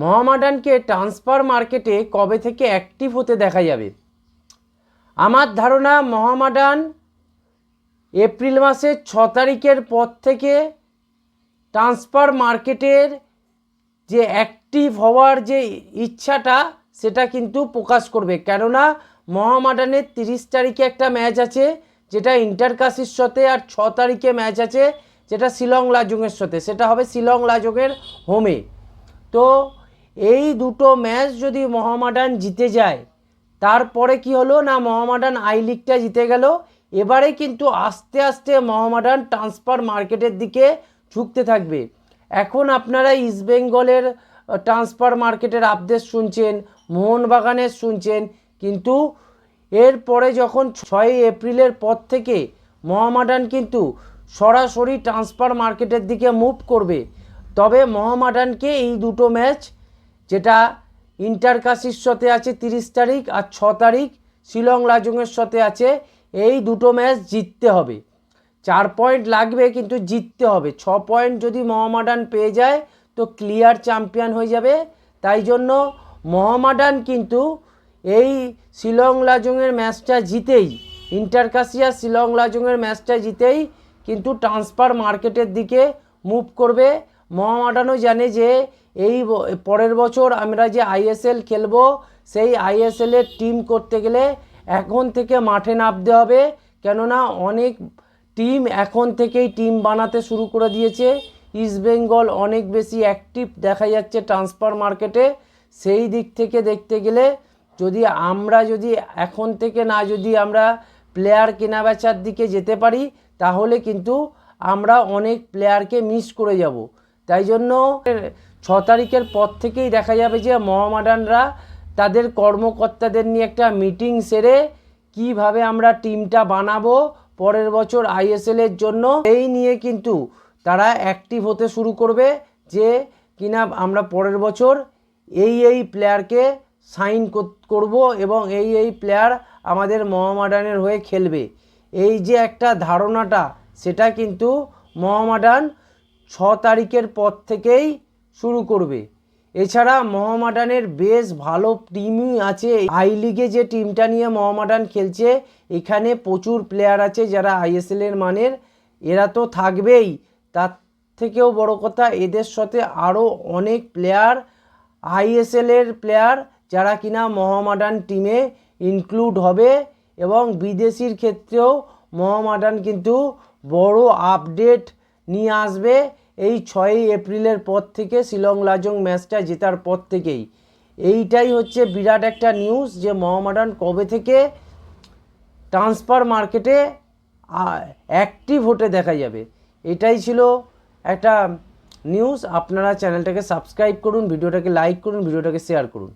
মোহামেডানকে transfer মার্কেটে কবে থেকে অ্যাক্টিভ হতে দেখা যাবে? আমার ধারণা মহামাডান এপ্রিল মাসের ছ তারিখের পর থেকে ট্রান্সফার মার্কেটের যে অ্যাক্টিভ হওয়ার যে ইচ্ছাটা, সেটা কিন্তু প্রকাশ করবে। কেননা মহামাডানের তিরিশ তারিখে একটা ম্যাচ আছে, যেটা ইন্টারকাশির সাথে আর ছ তারিখে ম্যাচ আছে, যেটা শিলং লাজুংয়ের সাথে। সেটা হবে শিলং লাজুংয়ের হোমে। তো এই দুটো ম্যাচ যদি মোহামেডান জিতে যায়, তারপরে কি হলো? না, মোহামেডান আই লিগটা জিতে গেল। এবারে কিন্তু আস্তে আস্তে মোহামেডান ট্রান্সফার মার্কেটের দিকে ঝুঁকতে থাকবে। এখন আপনারা ইস্টবেঙ্গলের ট্রান্সফার মার্কেটের আপডেট শুনছেন, মোহনবাগানের শুনছেন, কিন্তু এরপরে যখন ছয়ই এপ্রিলের পর থেকে মহামাডান কিন্তু সরাসরি ট্রান্সফার মার্কেটের দিকে মুভ করবে। তবে মহামাডানকে এই দুটো ম্যাচ যেটা ইন্টারকাশির সাথে আছে তিরিশ তারিখ আর ছ তারিখ, শিলং লাজুংয়ের সাথে আছে, এই দুটো ম্যাচ জিততে হবে। চার পয়েন্ট লাগবে কিন্তু জিততে হবে। ছ পয়েন্ট যদি মহামাডান পেয়ে যায়, তো ক্লিয়ার চ্যাম্পিয়ন হয়ে যাবে। তাই জন্য মহামাডান কিন্তু এই শিলং লাজুংয়ের ম্যাচটা জিতেই ইন্টারকাশিয়া শিলং লাজুংয়ের ম্যাচটা জিতেই কিন্তু ট্রান্সফার মার্কেটের দিকে মুভ করবে। মোহামেডানও জানে যে এই পরের বছর আমরা যে আইএসএল খেলব, সেই আইএসএলের টিম করতে গেলে এখন থেকে মাঠে নামতে হবে। কেননা অনেক টিম এখন থেকেই টিম বানাতে শুরু করে দিয়েছে। ইস্টবেঙ্গল অনেক বেশি অ্যাক্টিভ দেখা যাচ্ছে ট্রান্সফার মার্কেটে সেই দিক থেকে দেখতে গেলে যদি আমরা যদি এখন থেকে না যদি আমরা প্লেয়ার কেনা বেচার দিকে যেতে পারি, তাহলে কিন্তু আমরা অনেক প্লেয়ারকে মিস করে যাব। তাই জন্য ছ তারিখের পর থেকেই দেখা যাবে যে মোহামেডানরা তাদের কর্মকর্তাদের নিয়ে একটা মিটিং সেরে কীভাবে আমরা টিমটা বানাবো পরের বছর আইএসএলের জন্য। এই নিয়ে কিন্তু তারা অ্যাক্টিভ হতে শুরু করবে যে কিনা আমরা পরের বছর এই এই প্লেয়ারকে সাইন করব এবং এই এই প্লেয়ার আমাদের মহামাডানের হয়ে খেলবে। এই যে একটা ধারণাটা, সেটা কিন্তু মোহামেডান ছ তারিখের পর থেকেই শুরু করবে। এছাড়া মহামাডানের বেশ ভালো টিমই আছে। আই লিগে যে টিমটা নিয়ে মহামাডান খেলছে, এখানে প্রচুর প্লেয়ার আছে যারা আইএসএল এর মানের। এরা তো থাকবেই। তার থেকেও বড় কথা, এদের সাথে আরও অনেক প্লেয়ার আইএসএল এর প্লেয়ার যারা কিনা মহামাডান টিমে ইনক্লুড হবে এবং বিদেশির ক্ষেত্রেও মহামাডান কিন্তু বড় আপডেট নিয়ে আসবে এই ছয়ই এপ্রিলের পর থেকে শিলং লাজং ম্যাচটা জেতার পর থেকেই। এইটাই হচ্ছে বিরাট একটা নিউজ যে মোহামেডান কবে থেকে ট্রান্সফার মার্কেটে অ্যাক্টিভ হতে দেখা যাবে। এটাই ছিল একটা নিউজ আপনারা চ্যানেলটাকে সাবস্ক্রাইব করুন ভিডিওটাকে লাইক করুন ভিডিওটাকে শেয়ার করুন।